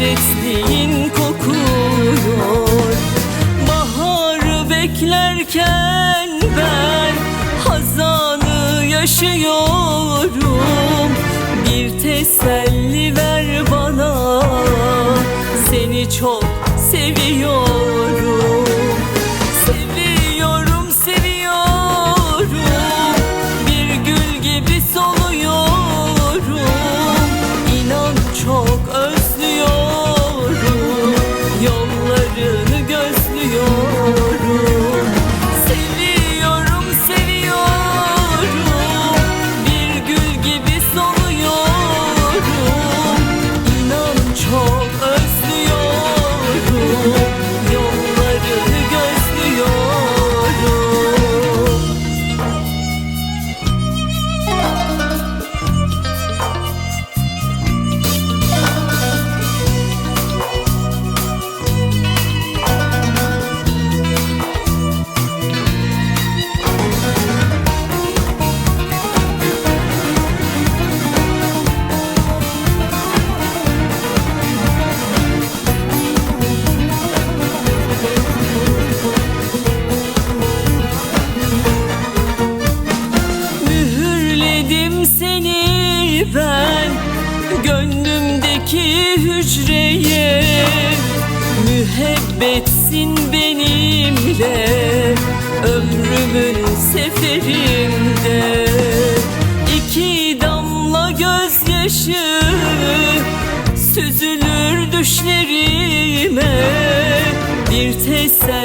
hasretliğin kokuyor. Baharı beklerken ben hazanı yaşıyorum. Bir teselli ver bana. Seni çok ben Gönlümdeki hücreye Müebbetsin benimle Ömrümün seferinde. İki damla gözyaşı Süzülür düşlerime Bir teselli